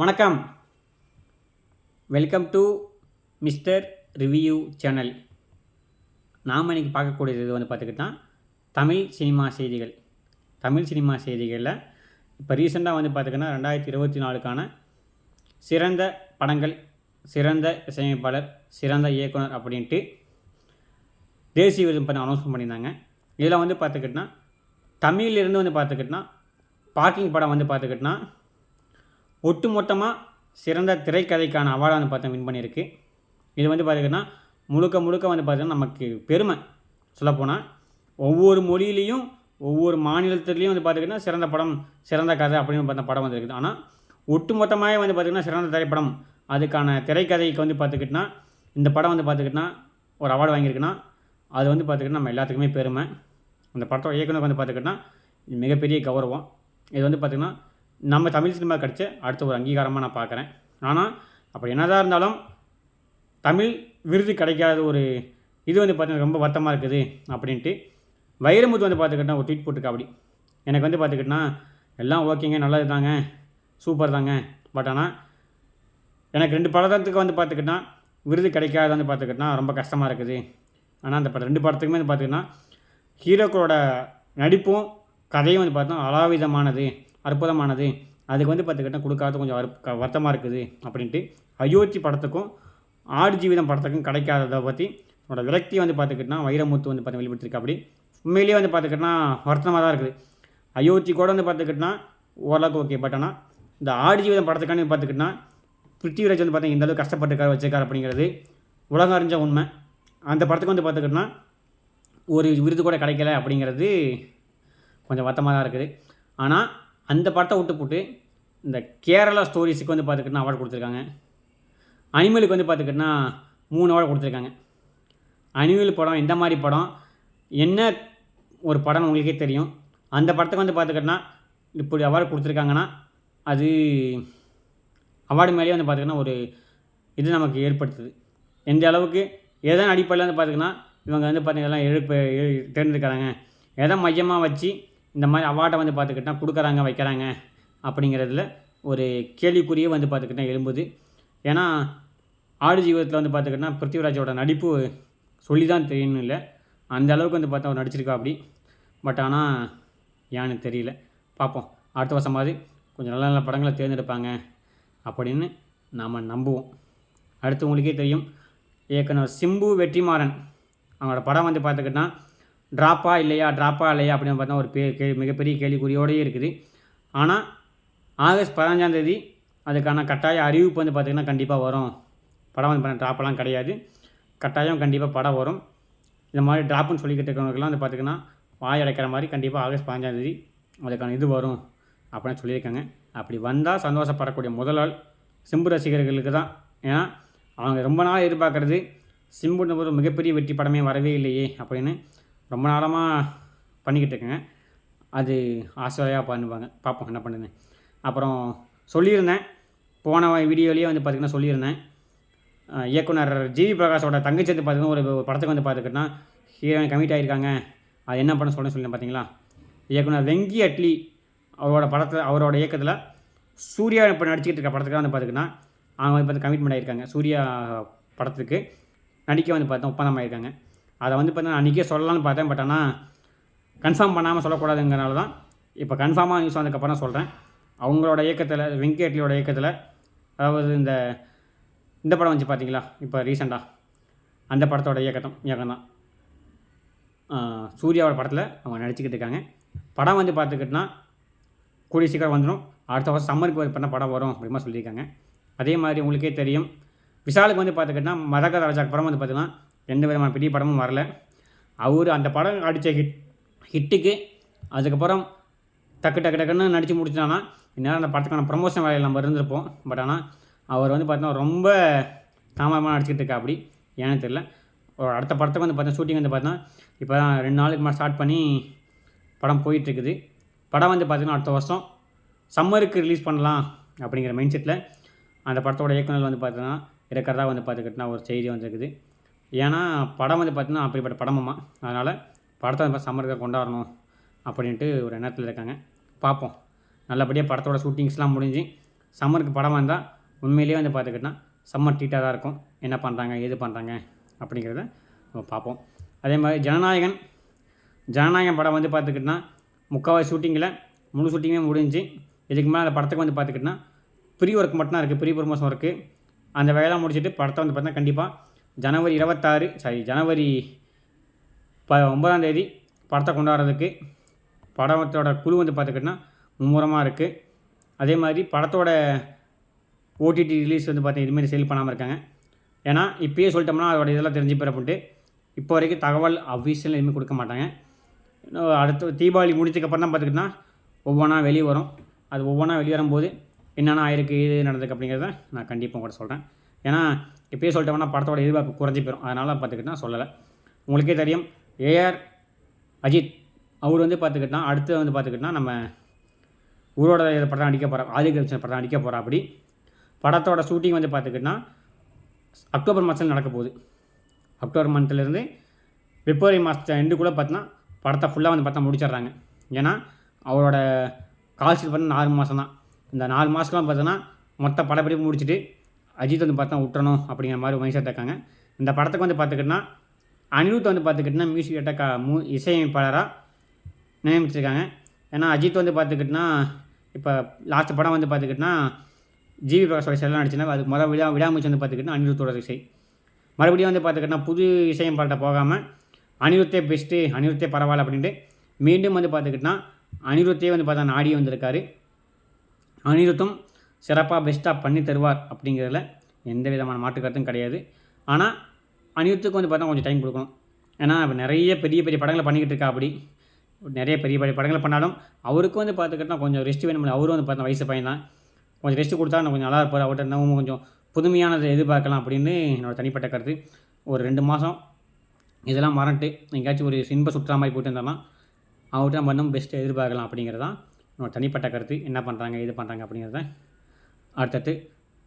வணக்கம். Welcome to mister review channel நாம் இன்னைக்கு பார்க்கக்கூடியது இது வந்து பார்த்துக்கிட்டா தமிழ் சினிமா செய்திகள். தமிழ் சினிமா செய்திகளில் இப்போ ரீசெண்டாக வந்து பார்த்துக்கிட்டா ரெண்டாயிரத்தி இருபத்தி நாலுக்கான சிறந்த படங்கள் சிறந்த இசையமைப்பாளர் சிறந்த இயக்குனர் அப்படின்ட்டு தேசிய விருது பண்ண அனௌன்ஸ்மெண்ட் பண்ணியிருந்தாங்க. இதில் வந்து பார்த்துக்கிட்டா தமிழிலிருந்து வந்து பார்த்துக்கிட்டா பார்க்கிங் படம் வந்து பார்த்துக்கிட்டா ஒட்டுமொத்தமாக சிறந்த திரைக்கதைக்கான அவார்டை வந்து பார்த்தா வின் பண்ணியிருக்கு. இது வந்து பார்த்திங்கன்னா முழுக்க முழுக்க வந்து பார்த்திங்கன்னா நமக்கு பெருமை. சொல்லப்போனால் ஒவ்வொரு மொழியிலையும் ஒவ்வொரு மாநிலத்துலேயும் வந்து பார்த்திங்கன்னா சிறந்த படம் சிறந்த கதை அப்படின்னு பார்த்த படம் வந்துருக்குது. ஆனால் ஒட்டுமொத்தமாகவே வந்து பார்த்திங்கன்னா சிறந்த திரைப்படம் அதுக்கான திரைக்கதைக்கு வந்து பார்த்துக்கிட்டினா இந்த படம் வந்து பார்த்துக்கிட்டினா ஒரு அவார்டு வாங்கியிருக்குன்னா அது வந்து பார்த்துக்கிட்டா நம்ம எல்லாத்துக்குமே பெருமை. அந்த படத்தோட இயக்குனர் வந்து பார்த்துக்கிட்டா மிகப்பெரிய கௌரவம். இது வந்து பார்த்திங்கன்னா நம்ம தமிழ் சினிமா கிடச்ச அடுத்த ஒரு அங்கீகாரமாக நான் பார்க்குறேன் ஆனால் அப்படி என்னதான் இருந்தாலும் தமிழ் விருது கிடைக்காத ஒரு இது வந்து பார்த்திங்கன்னா ரொம்ப வருத்தமாக இருக்குது அப்படின்ட்டு வைரமுத்து வந்து பார்த்துக்கிட்டா ஒரு ட்வீட் போட்டுருக்கா அப்படி. எனக்கு வந்து பார்த்துக்கிட்டா எல்லாம் ஓகேங்க நல்லது தாங்க சூப்பர் தாங்க. பட் ஆனால் எனக்கு ரெண்டு படத்துக்கு வந்து பார்த்துக்கிட்டா விருது கிடைக்காத வந்து பார்த்துக்கிட்டா ரொம்ப கஷ்டமாக இருக்குது. ஆனால் அந்த படம் ரெண்டு படத்துக்குமே வந்து பார்த்திங்கன்னா ஹீரோக்களோட நடிப்பும் கதையும் வந்து பார்த்தோம் அலாவிதமானது. அற்புதமானது. அதுக்கு வந்து பார்த்துக்கிட்டா கொடுக்காத கொஞ்சம் வருத்தமாக இருக்குது அப்படின்ட்டு அயோத்தி படத்துக்கும் ஆடு ஜீவிதம் படத்துக்கும் கிடைக்காததை பற்றி என்னோடய விரக்தி வந்து பார்த்துக்கிட்டா வைரமுத்து வந்து பார்த்து வெளிப்படுத்திருக்கா அப்படி உண்மையிலேயே வந்து பார்த்துக்கிட்டா வருத்தமாக தான் இருக்குது. அயோத்தி கூட வந்து பார்த்துக்கிட்டா ஓரளவுக்கு ஓகே பட் ஆனால் இந்த ஆடு ஜீவிதம் படத்துக்கான பார்த்துக்கிட்டா பிருத்திவிராஜ் வந்து பார்த்தீங்கன்னா இந்த அளவுக்கு கஷ்டப்பட்டுருக்காரு வச்சிருக்காரு அப்படிங்கிறது உலகம் அறிஞ்ச உண்மை. அந்த படத்துக்கு வந்து பார்த்துக்கிட்டா ஒரு விருது கூட கிடைக்கல அப்படிங்கிறது கொஞ்சம் வருத்தமாக தான் இருக்குது. ஆனால் அந்த படத்தை விட்டு போட்டு இந்த கேரளா ஸ்டோரிஸுக்கு வந்து பார்த்துக்கிட்டா அவார்டு கொடுத்துருக்காங்க. அனிமலுக்கு வந்து பார்த்துக்கிட்டா மூணு அவார்டு கொடுத்துருக்காங்க. அனிமல் படம் எந்த மாதிரி படம் என்ன ஒரு படம் உங்களுக்கே தெரியும். அந்த படத்துக்கு வந்து பார்த்துக்கிட்டா இப்படி அவார்டு கொடுத்துருக்காங்கன்னா அது அவார்டு மேலேயே வந்து பார்த்திங்கன்னா ஒரு இது நமக்கு ஏற்படுத்துது. எந்த அளவுக்கு எதன் அடிப்படையில் வந்து பார்த்திங்கன்னா இவங்க வந்து பார்த்திங்கன்னா எழுப்ப தேர்ந்தெடுக்கிறாங்க. எதை மையமாக வச்சு இந்த மாதிரி அவார்டை வந்து பார்த்துக்கிட்டா கொடுக்குறாங்க வைக்கிறாங்க அப்படிங்கிறதுல ஒரு கேள்விக்குறியே வந்து பார்த்துக்கிட்டா எழும்புது. ஏன்னா ஆடு ஜீவிதத்தில் வந்து பார்த்துக்கிட்டா பிருத்திவிராஜோட நடிப்பு சொல்லி தான் தெரியணும் இல்லை. அந்த அளவுக்கு வந்து பார்த்தா அவர் நடிச்சிருக்கா அப்படி. பட் ஆனால் ஏன்னு தெரியல. பார்ப்போம். அடுத்த வருஷமாவது கொஞ்சம் நல்ல நல்ல படங்களை தேர்ந்தெடுப்பாங்க அப்படின்னு நாம் நம்புவோம். அடுத்து உங்களுக்கே தெரியும். இயக்குனர் சிம்பு வெற்றிமாறன். அவங்களோட படம் வந்து பார்த்துக்கிட்டா ட்ராப்பா இல்லையா ட்ராப்பா இல்லையா அப்படின்னு பார்த்தா ஒரு பே கே மிகப்பெரிய கேள்விக்குறியோடையே இருக்குது. ஆனால் ஆகஸ்ட் பதினஞ்சாந்தேதி அதுக்கான கட்டாய அறிவிப்பு வந்து பார்த்திங்கன்னா கண்டிப்பாக வரும். படம் வந்து பண்ண ட்ராப்பெல்லாம் கிடையாது. கட்டாயம் கண்டிப்பாக படம் வரும். இந்த மாதிரி ட்ராப்புன்னு சொல்லிக்கிட்டு இருக்கிறவங்களுக்குலாம் வந்து பார்த்திங்கன்னா வாய் அடைக்கிற மாதிரி கண்டிப்பாக ஆகஸ்ட் பதினஞ்சாந்தேதி அதுக்கான இது வரும் அப்படின்னு சொல்லியிருக்காங்க. அப்படி வந்தால் சந்தோஷப்படக்கூடிய முதல் சிம்பு ரசிகர்களுக்கு தான். ஏன்னா அவங்க ரொம்ப நாள் எதிர்பார்க்குறது சிம்புன்ற ஒரு மிகப்பெரிய வெற்றி படமே வரவே இல்லையே அப்படின்னு ரொம்ப நாளமாக பண்ணிக்கிட்டு இருக்கேங்க. அது ஆசையாக பண்ணுவாங்க. பார்ப்போம் என்ன பண்ணுன்னு அப்புறம் சொல்லியிருந்தேன். போன வீடியோலேயே வந்து பார்த்திங்கன்னா சொல்லியிருந்தேன். இயக்குனர் ஜிவி பிரகாஷோட தங்கச்சி வந்து பார்த்திங்கன்னா ஒரு படத்துக்கு வந்து பார்த்துக்கிட்டோன்னா ஹீரோயின் கமிட் ஆகியிருக்காங்க அது என்ன பண்ண சொல்ல சொல்லி பார்த்தீங்களா இயக்குனர் வெங்கி அட்லி அவரோட படத்தில் அவரோட இயக்கத்தில் சூர்யா இப்போ நடிச்சிக்கிட்டு இருக்க படத்துக்கு வந்து பார்த்துக்கிட்டா அவங்க வந்து பார்த்து கமிட்மெண்ட் ஆகியிருக்காங்க சூர்யா படத்துக்கு நடிக்க வந்து பார்த்தா ஒப்பந்தம் ஆகியிருக்காங்க அதை வந்து பார்த்தீங்கன்னா அன்றைக்கே சொல்லலாம்னு பார்த்தேன். பட் ஆனால் கன்ஃபார்ம் பண்ணாமல் சொல்லக்கூடாதுங்கிறனால தான் இப்போ கன்ஃபார்மாக நியூஸ் வந்ததுக்கப்புறம் சொல்கிறேன் அவங்களோட இயக்கத்தில் வெங்கட்லியோட இயக்கத்தில் அதாவது இந்த இந்த படம் வந்துச்சு பார்த்தீங்களா? இப்போ ரீசெண்டாக அந்த படத்தோட இயக்கத்தம் இயக்கம் தான் சூர்யாவோட படத்தில் அவங்க நடிச்சுக்கிட்டு இருக்காங்க. படம் வந்து பார்த்துக்கிட்டோன்னா கூடிய சீக்கிரம் வந்துடும் அடுத்த வருஷம் சம்மருக்கு பண்ண படம் வரும் அப்படிமா சொல்லியிருக்காங்க. அதே மாதிரி உங்களுக்கே தெரியும். விஷாலுக்கு வந்து பார்த்துக்கிட்டா மதகத ராஜாக்கு படம் வந்து பார்த்தீங்கன்னா எந்த விதமான பெரிய படமும் வரல. அவர் அந்த படம் அடித்த ஹிட் ஹிட்டுக்கு அதுக்கப்புறம் டக்கு டக்கு டக்குன்னு நடித்து முடிச்சிட்டானா. இந்நேரம் அந்த படத்துக்கான ப்ரமோஷன் வேலையில் நம்ம இருந்திருப்போம். பட் ஆனால் அவர் வந்து பார்த்தோன்னா ரொம்ப தாமதமாக நடிச்சிக்கிட்டு இருக்கா அப்படி. ஏன்னு தெரில ஒரு அடுத்த படத்துக்கு வந்து பார்த்தா ஷூட்டிங் வந்து பார்த்தா இப்போ தான் ரெண்டு நாளுக்கு மேலே ஸ்டார்ட் பண்ணி படம் போயிட்டுருக்குது படம் வந்து பார்த்திங்கன்னா அடுத்த வருஷம் சம்மருக்கு ரிலீஸ் பண்ணலாம் அப்படிங்கிற மைண்ட் செட்டில் அந்த படத்தோட இயக்குனர் வந்து பார்த்தீங்கன்னா இருக்கிறதா வந்து பார்த்துக்கிட்டா ஒரு செய்தி வந்திருக்குது. ஏன்னா படம் வந்து பார்த்தீங்கன்னா அப்படிப்பட்ட படமம்மா. அதனால் படத்தை வந்து சம்மருக்கு கொண்டாடணும் அப்படின்ட்டு ஒரு எண்ணத்தில் இருக்காங்க. பார்ப்போம் நல்லபடியாக படத்தோட ஷூட்டிங்ஸ்லாம் முடிஞ்சு சம்மருக்கு படம் வந்தால் உண்மையிலேயே வந்து பார்த்துக்கிட்டோன்னா சம்மர் டீட்டாக தான் இருக்கும். என்ன பண்ணுறாங்க ஏது பண்ணுறாங்க அப்படிங்கிறத நம்ம பார்ப்போம் அதே மாதிரி ஜனநாயகன். ஜனநாயகன் படம் வந்து பார்த்துக்கிட்டோன்னா முக்கால்வாசி ஷூட்டிங்கில் முழு ஷூட்டிங்குமே முடிஞ்சு இதுக்கு மேலே அந்த படத்துக்கு வந்து பார்த்துக்கிட்டோன்னா ப்ரீ ஒர்க் மட்டும்தான் இருக்குது ப்ரீ ப்ரொமோஷன் ஒர்க்கு அந்த வேலைலாம் முடிச்சுட்டு படத்தை வந்து பார்த்தீங்கன்னா கண்டிப்பாக ஜனவரி இருபத்தாறு சாரி ஜனவரி ப ஒன்பதாம் தேதி படத்தை கொண்டாடுறதுக்கு படத்தோட குழு வந்து பார்த்துக்கிட்டோன்னா மும்முரமாக இருக்குது அதே மாதிரி படத்தோட ஓடிடி ரிலீஸ் வந்து பார்த்தீங்கன்னா இதுமாரி சேல் பண்ணாமல் இருக்காங்க. ஏன்னா இப்பயே சொல்லிட்டோம்னா அதோட இதெல்லாம் தெரிஞ்சு போயிடப்பட்டு இப்போ வரைக்கும் தகவல் அஃபீஷியல் எதுவுமே கொடுக்க மாட்டாங்க. அடுத்து தீபாவளி முடிச்சதுக்கப்புறம் தான் பார்த்துக்கிட்டோன்னா ஒவ்வொன்றா வெளியே வரும். அது ஒவ்வொன்றா வெளியே வரும்போது என்னென்ன ஆயிருக்கு இது நடந்திருக்கு அப்படிங்கிறத நான் கண்டிப்பாக கூட சொல்கிறேன் ஏன்னா இப்பயே சொல்லிட்டோம்னா படத்தோட எதிர்பார்ப்பு குறைஞ்சி போயிடும் அதனால் பார்த்துக்கிட்டா சொல்லலை. உங்களுக்கே தெரியும் ஏஆர் அஜித் அவர் வந்து பார்த்துக்கிட்டா அடுத்து வந்து பார்த்துக்கிட்டா நம்ம ஊரோட இதை படம் அடிக்க போகிறா ஆதிக்க படம் அடிக்க போகிறா அப்படி. படத்தோட ஷூட்டிங் வந்து பார்த்துக்கிட்டா அக்டோபர் மாதத்தில் நடக்க போகுது. அக்டோபர் மந்த்லேருந்து பிப்ரவரி மாதத்து எண்டுக்குள்ளே பார்த்தீங்கன்னா படத்தை ஃபுல்லாக வந்து பார்த்தா முடிச்சிடுறாங்க. ஏன்னா அவரோட கால்ஷீட் பார்த்தா நாலு மாதம் தான் இந்த நாலு மாதத்துலாம் பார்த்தோன்னா மொத்த படப்பிடிப்பு முடிச்சுட்டு அஜித் வந்து பார்த்தா விட்டணும் அப்படிங்கிற மாதிரி மைண்ட் செட் இருக்காங்க. இந்த படத்துக்கு வந்து பார்த்துக்கிட்டோன்னா அனிருத் வந்து பார்த்துக்கிட்டோன்னா மியூசிக் டேரக்டர் மூ இசையமைப்பாளராக நியமிச்சிருக்காங்க. ஏன்னா அஜித் வந்து பார்த்துக்கிட்டோன்னா இப்போ லாஸ்ட் படம் வந்து பார்த்துக்கிட்டோன்னா ஜிவி பிரகாஷோட செல்லாம் நடிச்சுனா அதுக்கு முதல் விழா விடாமுச்சு வந்து பார்த்துக்கிட்டோன்னா அனிருத்தோட இசை. மறுபடியும் வந்து பார்த்துக்கிட்டோன்னா புது இசையமைப்பாளர்கிட்ட போகாமல் அனிருத்தே பெஸ்ட்டு அனிருத்தே பரவாயில்ல அப்படின்ட்டு மீண்டும் வந்து பார்த்துக்கிட்டோன்னா அனிருத்தே வந்து பார்த்தா நாடி வந்திருக்காரு. அனிருத்தும் சிறப்பாக பெஸ்ட்டாக பண்ணி தருவார் அப்படிங்கிறதுல எந்த விதமான மாற்றுக்கருத்தும் கிடையாது. ஆனால் அனிருத்துக்கு வந்து பார்த்தா கொஞ்சம் டைம் கொடுக்கணும். ஏன்னா இப்போ நிறைய பெரிய பெரிய படங்களை பண்ணிக்கிட்டு இருக்கா அப்படி. நிறைய பெரிய பெரிய படங்களை பண்ணாலும் அவருக்கும் வந்து பார்த்துக்கிட்டா கொஞ்சம் ரெஸ்ட் வேணும் அவரும் வந்து பார்த்தா வயசு பையன் தான் கொஞ்சம் ரெஸ்ட் கொடுத்தா இன்னும் கொஞ்சம் நல்லா இருப்பார். அவர்கிட்ட இன்னும் கொஞ்சம் புதுமையானதை எதிர்பார்க்கலாம் அப்படின்னு என்னோடய தனிப்பட்ட கருத்து. ஒரு ரெண்டு மாதம் இதெல்லாம் மறந்துட்டு எங்கேயாச்சும் ஒரு இன்ப சுற்றுலா மாதிரி போயிட்டு இருந்தோம்னா அவர்கிட்ட நம்ம இன்னும் பெஸ்ட்டு எதிர்பார்க்கலாம் அப்படிங்கிறதான் என்னோட தனிப்பட்ட கருத்து. என்ன பண்ணுறாங்க இது பண்ணுறாங்க அப்படிங்கிறத அடுத்தடுத்து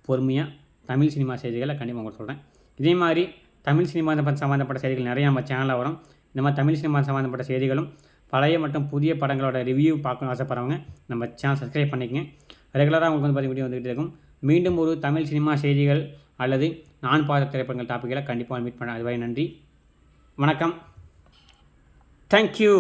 பொறுமையாக தமிழ் சினிமா செய்திகளை கண்டிப்பாக உங்களுக்கு சொல்கிறேன் இதே மாதிரி தமிழ் சினிமா சம்மந்தப்பட்ட செய்திகள் நிறையா நம்ம சேனலில் வரும். இந்த மாதிரி தமிழ் சினிமா சம்மந்தப்பட்ட செய்திகளும் பழைய மற்றும் புதிய படங்களோட ரிவ்யூ பார்க்கணும் ஆசைப்படுறவங்க நம்ம சேனல் சப்ஸ்கிரைப் பண்ணிக்கங்க. ரெகுலராக உங்களுக்கு வந்து பார்த்து வீடியோ வந்துகிட்டு இருக்கும். மீண்டும் ஒரு தமிழ் சினிமா செய்திகள் அல்லது நான் பார்த்த திரைப்படங்கள் டாப்பிக்கில் கண்டிப்பாக மீட் பண்ண அதுவரை நன்றி. வணக்கம். தேங்க்யூ